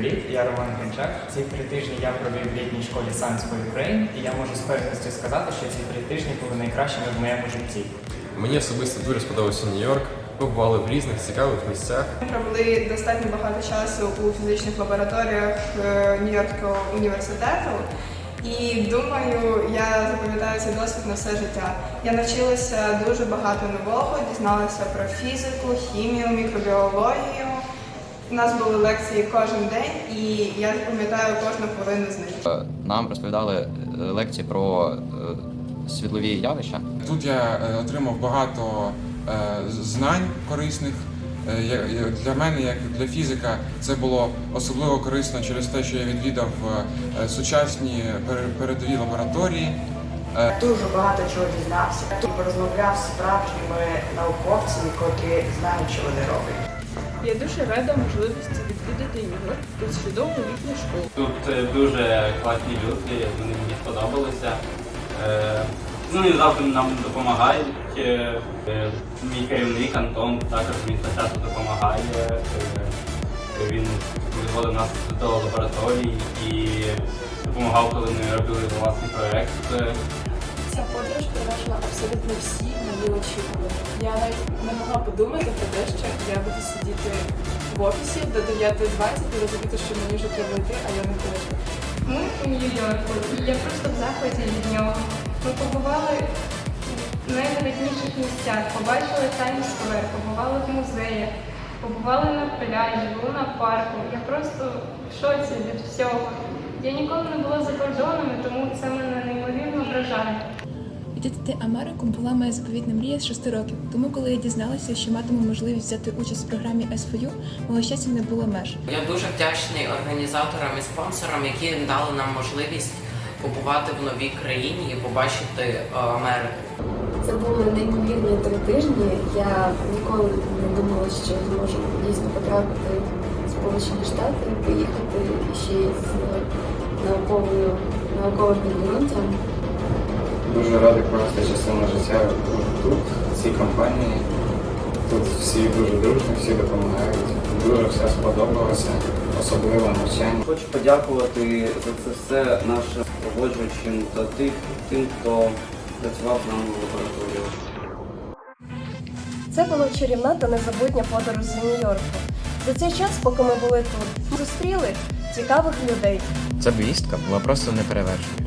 привіт! Я Роман Гринчак. Ці три тижні я провів в літній школі Science for Ukraine, і я можу з певністю сказати, що ці три тижні були найкращими в моєму житті. Мені особисто дуже сподобався Нью-Йорк. Ми побували в різних цікавих місцях. Ми провели достатньо багато часу у фізичних лабораторіях е, Нью-Йоркського університету. І думаю, я запам'ятаю цей досвід на все життя. Я навчилася дуже багато нового, дізналася про фізику, хімію, мікробіологію. У нас були лекції кожен день, і я пам'ятаю кожну хвилину з них. Е, Нам розповідали е, лекції про е, світлові явища. Тут я отримав багато знань корисних. Для мене, як для фізика, це було особливо корисно через те, що я відвідав сучасні пере- передові лабораторії. Дуже багато чого дізнався. Тут порозмовляв з справжніми науковцями, котрі знають, що вони роблять. Я дуже рада можливості відвідати Нью-Йорк та чудову літню школу. Тут е, дуже класні люди, вони мені сподобалися. Е, Ну і завжди нам допомагають. Е, Мій керівник Антон також він часто допомагає. Він відводив нас до лабораторій і допомагав, коли ми робили власний проєкт. Е, перевершила абсолютно всі мої очікування. Я навіть не могла подумати про те, що я буду сидіти в офісі до 9.20 і розуміти, що мені вже треба йти, а я не хочу. Ми у Нью-Йорку, і я просто в захваті від нього. Ми побували в найвидатніших місцях, побачили Таймс-сквер, побували в музеях, побували на пляжі, були на парку. Я просто в шоці від всього. Я ніколи не була за кордонами, тому це мене неймовірно вражає. Відвідати Америку була моя заповітна мрія з 6 років. Тому, коли я дізналася, що матиму можливість взяти участь в програмі SFU, мого щастя не було меж. Я дуже вдячний організаторам і спонсорам, які дали нам можливість побувати в новій країні і побачити е, Америку. Це були неймовірні три тижні. Я ніколи не думала, що зможу дійсно потрапити в Сполучені Штати, поїхати ще й з науковою науковим підґрунтям. Дуже радий провести частину життя тут, в цій компанії. Тут всі дуже дружні, всі допомагають. Дуже все сподобалося, особливо навчання. Хочу подякувати за це все нашим погоджуючим та тих, тим, хто працював з нами в лабораторії. Це була чарівна та незабутня подорож з Нью-Йорку. За цей час, поки ми були тут, ми зустріли цікавих людей. Ця поїздка була просто неперевершеною.